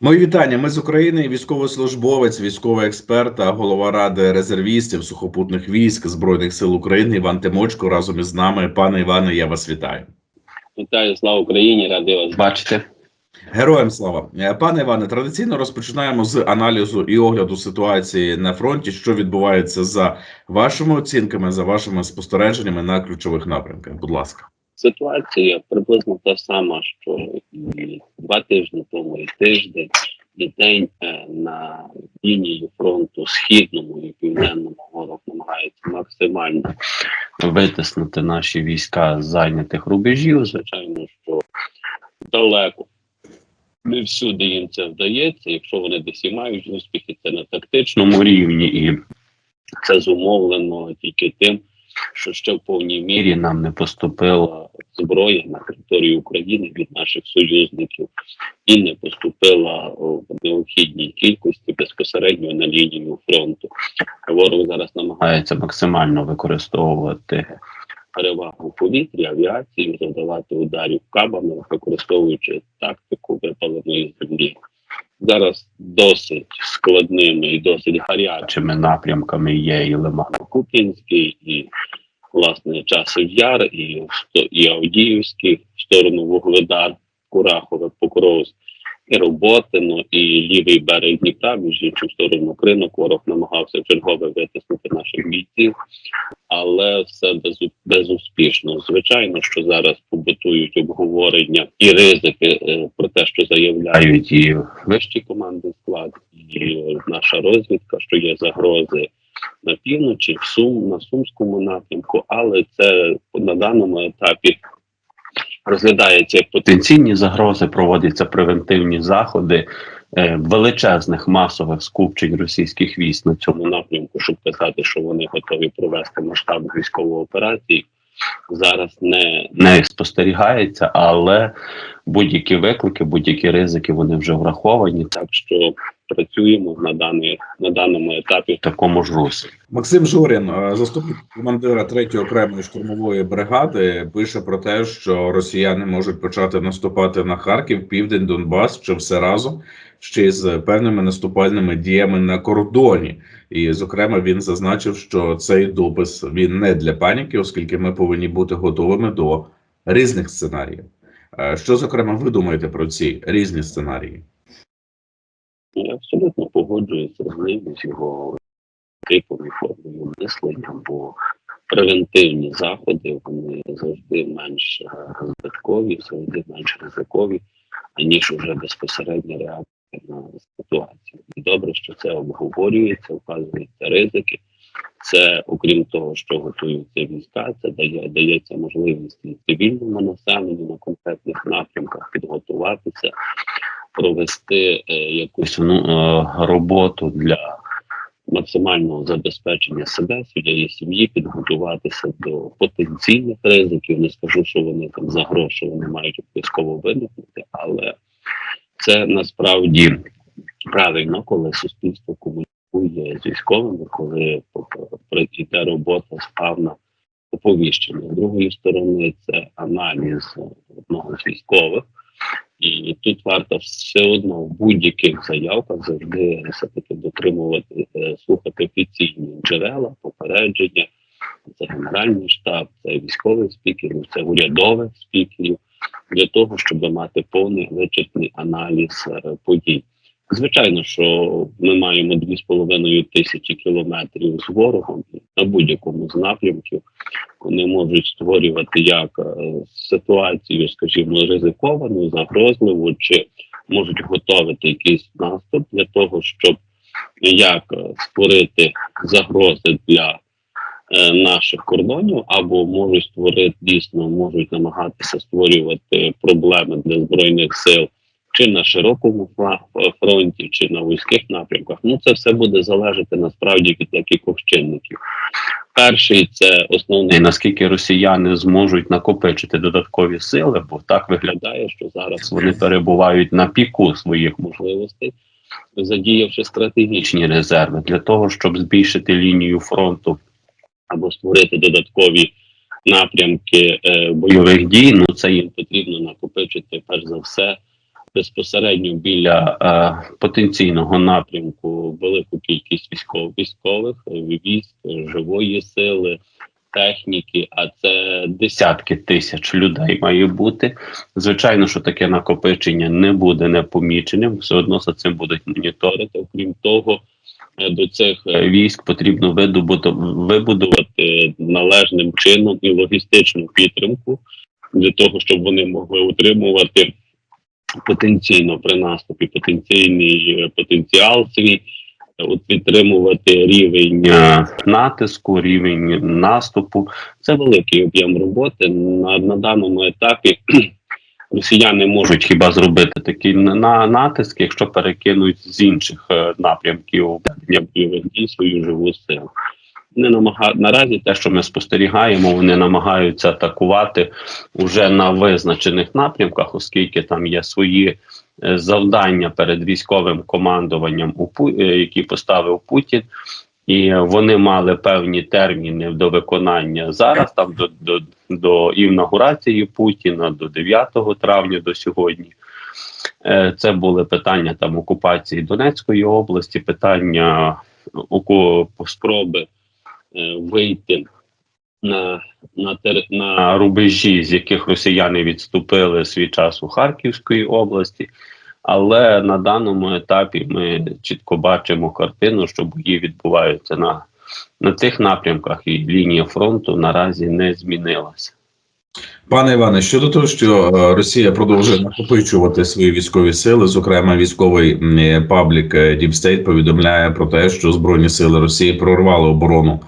Мої вітання. Ми з України. Військовослужбовець, військовий експерт та голова ради резервістів сухопутних військ збройних сил України Іван Тимочко разом із нами. Пане Іване, я вас вітаю. Вітаю, слава Україні, радий вас бачити. Героям слава Е, пане Іване. Традиційно розпочинаємо з аналізу і огляду ситуації на фронті, що відбувається за вашими оцінками, за вашими спостереженнями на ключових напрямках. Будь ласка. Ситуація приблизно та сама, що і два тижні тому, і тиждень, і день е, на лінії фронту східному і південному ворог намагається максимально витиснути наші війська з зайнятих рубежів. Звичайно, що далеко. Не всюди їм це вдається. Якщо вони десь і мають успіхи, це на тактичному рівні, і це зумовлено тільки тим, що ще в повній мірі нам не поступила зброя на територію України від наших союзників і не поступила в необхідній кількості безпосередньо на лінію фронту. Ворог зараз намагається максимально використовувати перевагу в повітрі, авіації, завдавати ударів кабами, використовуючи тактику випаленої землі. Зараз досить складними і досить гарячими напрямками є і Лимано-Куп'янський, і власне часів яр, і, і Авдіївський в сторону Вугледар, Курахове, Покровськ, Роботино, і лівий берег Дніпра, біжучи в сторону Кринок, ворог намагався чергове витиснути наших бійців, але все безу- безуспішно. Звичайно, що зараз побутують обговорення і ризики е, про те, що заявляють і вищий командний склад, і наша розвідка, що є загрози на півночі, в Сум, на Сумському напрямку, але це на даному етапі розглядається як потенційні загрози, проводяться превентивні заходи е, величезних масових скупчень російських військ на цьому напрямку, щоб казати, що вони готові провести масштабну військову операцію. Зараз не, не спостерігається, але будь-які виклики, будь-які ризики вони вже враховані. Так що працюємо на даний на даному етапі в такому ж руслі. Максим Жорін, е, заступник командира 3-ї окремої штурмової бригади, пише про те, що росіяни можуть почати наступати на Харків, Південь, Донбас чи все разом ще з певними наступальними діями на кордоні. І, зокрема, він зазначив, що цей допис він не для паніки, оскільки ми повинні бути готовими до різних сценаріїв. Е, Що, зокрема, ви думаєте про ці різні сценарії? Я абсолютно погоджуюся з ним, з його типом і формою мислення, бо превентивні заходи вони завжди менш збиткові, завжди менш ризикові, аніж уже безпосередня реакція на ситуацію. І добре, що це обговорюється, вказуються ризики. Це, окрім того, що готуються війська, це дає дається можливість і цивільному населенню на конкретних напрямках підготуватися, провести е, якусь ну, е, роботу для максимального забезпечення себе, своєї сім'ї, підготуватися до потенційних ризиків. Не скажу, що вони там за гроші вони мають обов'язково виникнути, але це насправді правильно, коли суспільство комунікує з військовими, коли йде робота справна оповіщення. З другої сторони, це аналіз одного з військових. І тут варто все одно в будь-яких заявках завжди все-таки дотримувати, е, слухати офіційні джерела, попередження. Це генеральний штаб, це військовий спікер, це урядових спікерів для того, щоб мати повний вичерпний аналіз е, подій. Звичайно, що ми маємо 2,5 тисячі кілометрів з ворогом на будь-якому з напрямків. Вони можуть створювати як е, ситуацію, скажімо, ризиковану, загрозливу, чи можуть готувати якийсь наступ для того, щоб як е, створити загрози для е, наших кордонів, або можуть створити дійсно, можуть намагатися створювати проблеми для збройних сил чи на широкому фронті, чи на вузьких напрямках. Ну це все буде залежати насправді від якихось чинників. Перший це основний, наскільки росіяни зможуть накопичити додаткові сили, бо так виглядає, що зараз вони перебувають на піку своїх можливостей, задіявши стратегічні резерви для того, щоб збільшити лінію фронту або створити додаткові напрямки е, бойових дій. Ну це їм потрібно накопичити перш за все безпосередньо біля е, потенційного напрямку велику кількість військових військових військ, живої сили, техніки, а це десятки тисяч людей має бути. Звичайно, що таке накопичення не буде непоміченим, все одно за цим будуть моніторити. Окрім того, е, до цих е, військ потрібно вибудувати належним чином і логістичну підтримку для того, щоб вони могли утримувати потенційно при наступі потенційний е, потенціал свій, е, от підтримувати рівень е, натиску, рівень наступу. Це великий об'єм роботи. На, на даному етапі росіяни можуть хіба зробити такий на натиск, якщо перекинуть з інших напрямків бойових дій свою живу силу. Не намага... наразі те, що ми спостерігаємо, вони намагаються атакувати уже на визначених напрямках, оскільки там є свої е, завдання перед військовим командуванням, е, які поставив Путін, і вони мали певні терміни до виконання зараз, там до, до, до інаугурації Путіна, до 9 травня до сьогодні. Е, Це були питання там окупації Донецької області, питання спроби вийти на, на, на рубежі, з яких росіяни відступили свій час у Харківської області. Але на даному етапі ми чітко бачимо картину, що бої відбуваються на, на цих напрямках, і лінія фронту наразі не змінилася. Пане Іване, щодо того, що е, Росія продовжує накопичувати свої військові сили, зокрема військовий е, паблік е, Deep State повідомляє про те, що збройні сили Росії прорвали оборону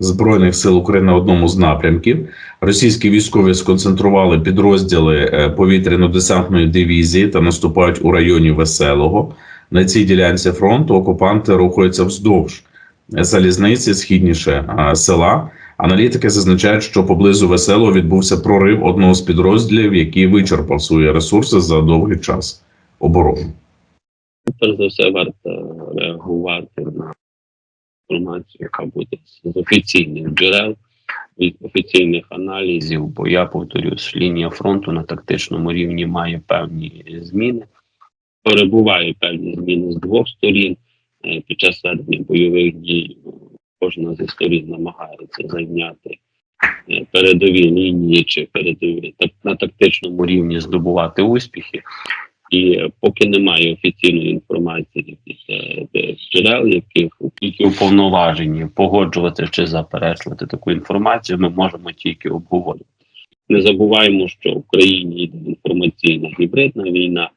збройних сил України на одному з напрямків. Російські військові сконцентрували підрозділи е, повітряно-десантної дивізії та наступають у районі Веселого. На цій ділянці фронту окупанти рухаються вздовж залізниці східніше е, села. Аналітики зазначають, що поблизу веселого відбувся прорив одного з підрозділів, який вичерпав свої ресурси за довгий час оборони. Перш за все, варто реагувати на інформацію, яка буде з офіційних джерел, від офіційних аналізів. Бо я повторюсь, лінія фронту на тактичному рівні має певні зміни. Перебуває певні зміни з двох сторін. Е, Під час ведення бойових дій кожна зі сторін намагається зайняти е, передові лінії чи передові так, на тактичному рівні здобувати успіхи. І поки немає офіційної інформації е, джерел, яких які уповноважені погоджувати чи заперечувати таку інформацію, ми можемо тільки обговорювати. Не забуваємо, що в Україні йде інформаційна гібридна війна,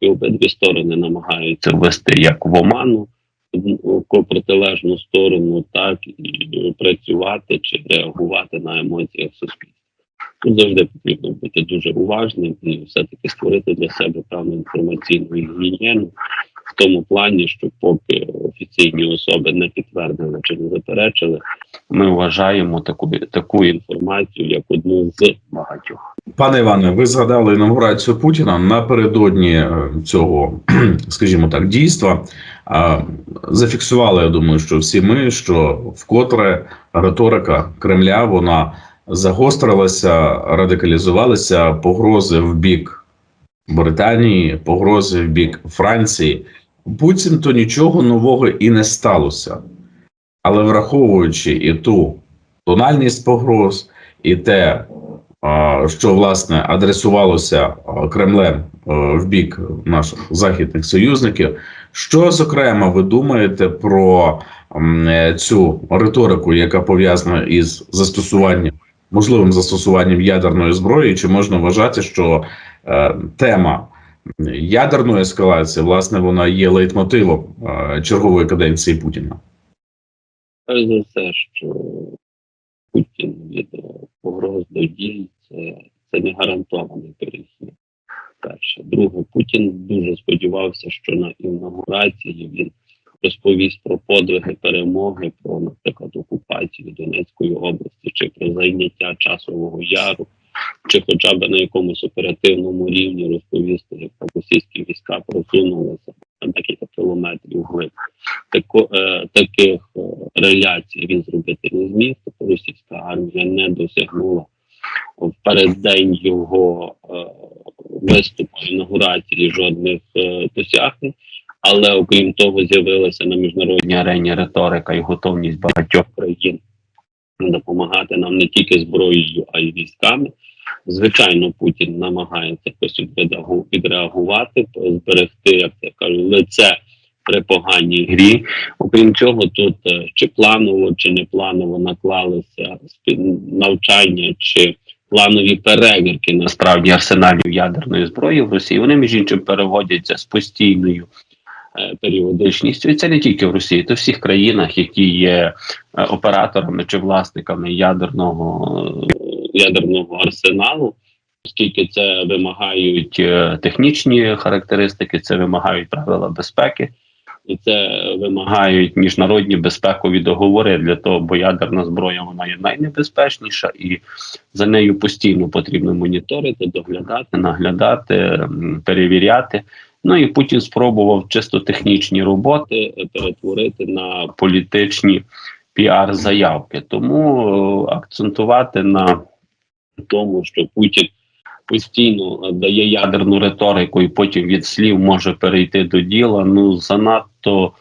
і обидві сторони намагаються ввести як в оману в протилежну сторону, так і працювати чи реагувати на емоціях суспільства. Завжди потрібно бути дуже уважним і все-таки створити для себе певну інформаційну гігієну в тому плані, що поки офіційні особи не підтвердили чи не заперечили, ми вважаємо таку, таку інформацію як одну з багатьох. Пане Іване, ви згадали інаугурацію Путіна напередодні е, цього, скажімо так, дійства. Зафіксували, я думаю, що всі ми, що вкотре риторика Кремля вона загострилася, радикалізувалася погрози в бік Британії, погрози в бік Франції. Путін то нічого нового і не сталося. Але враховуючи і ту тональність погроз, і те, що власне адресувалося Кремлем в бік наших західних союзників. Що зокрема ви думаєте про цю риторику, яка пов'язана із застосуванням можливим застосуванням ядерної зброї? Чи можна вважати, що е, тема ядерної ескалації власне вона є лейтмотивом е, чергової каденції Путіна? Перш за все, що Путін від погроз до дій це, це не гарантований перехід. Перше. Друге, Путін дуже сподівався, що на інаугурації він розповість про подвиги перемоги, про, наприклад, окупацію Донецької області, чи про зайняття часового яру, чи хоча б на якомусь оперативному рівні розповісти, як там російські війська просунулися на декілька кілометрів вглиб. Тако, е, таких е, реляцій він зробити не зміг, тобто російська армія не досягнула в переддень його е, виступу інаугурації жодних е, досягнень. Але окрім того, з'явилася на міжнародній арені риторика і готовність багатьох країн допомагати нам не тільки зброєю, а й військами. Звичайно, Путін намагається якось відреагу- відреагувати, зберегти, як я кажу, лице при поганій грі. Окрім цього, тут е, чи планово, чи не планово наклалися навчання чи планові перевірки насправді арсеналів ядерної зброї в Росії. Вони між іншим переводяться з постійною періодичністю. І це не тільки в Росії, це в всіх країнах, які є е, операторами чи власниками ядерного е, ядерного арсеналу. Оскільки це вимагають е, технічні характеристики, це вимагають правила безпеки, і це вимагають міжнародні безпекові договори для того, бо ядерна зброя вона є найнебезпечніша, і за нею постійно потрібно моніторити, доглядати, наглядати, перевіряти. Ну і Путін спробував чисто технічні роботи е, перетворити на політичні піар-заявки. Тому е, акцентувати на тому, що Путін постійно е, дає ядерну риторику і потім від слів може перейти до діла. Ну занадто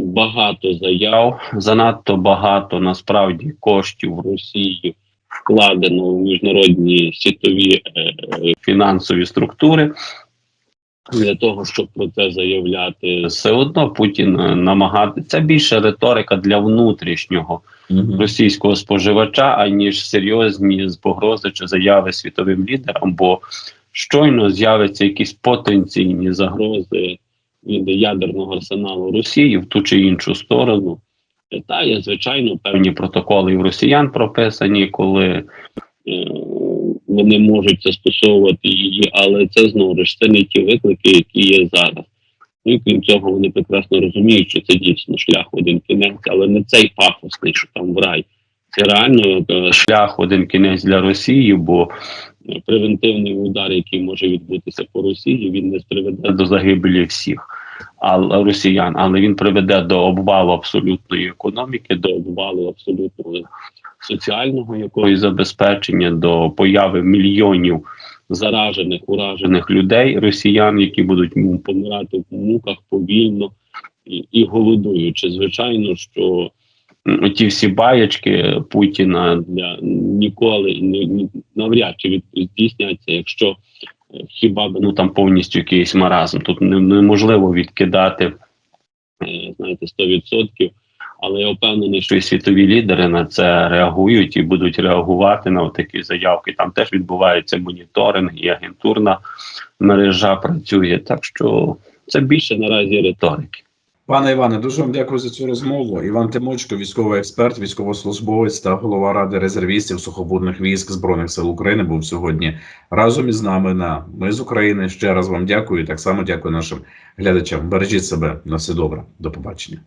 багато заяв, занадто багато насправді коштів в Росії вкладено в міжнародні світові е, фінансові структури. Для того щоб про це заявляти, все одно Путін е, намагається це більше риторика для внутрішнього російського споживача, аніж серйозні погрози чи заяви світовим лідерам, бо щойно з'являться якісь потенційні загрози від ядерного арсеналу Росії в ту чи іншу сторону. Та є, звичайно, певні протоколи і в росіян прописані, коли е, вони можуть застосовувати її, але це знову ж це не ті виклики, які є зараз. Ну і крім цього, вони прекрасно розуміють, що це дійсно шлях один кінець, але не цей пафосний, що там в рай. Це реально е, шлях один кінець для Росії, бо е, превентивний удар, який може відбутися по Росії, він не приведе до загибелі всіх росіян, але він приведе до обвалу абсолютної економіки, до обвалу абсолютного соціального якогось забезпечення, до появи мільйонів заражених, уражених людей, росіян, які будуть помирати в муках повільно і, і голодуючи. Звичайно, що ті всі баєчки Путіна для ніколи ні, навряд чи здійсняться, якщо е, хіба б ну там повністю якийсь маразм. Тут не- неможливо відкидати е, знаєте 100%. Але я впевнений, що і світові лідери на це реагують і будуть реагувати на такі заявки. Там теж відбувається моніторинг і агентурна мережа працює. Так що це більше наразі риторики. Пане Іване, дуже вам дякую за цю розмову. Іван Тимочко, військовий експерт, військовослужбовець та голова ради резервістів сухопутних військ збройних сил України, був сьогодні разом із нами на ми з України. Ще раз вам дякую. і Так само дякую нашим глядачам. Бережіть себе на все добре. До побачення.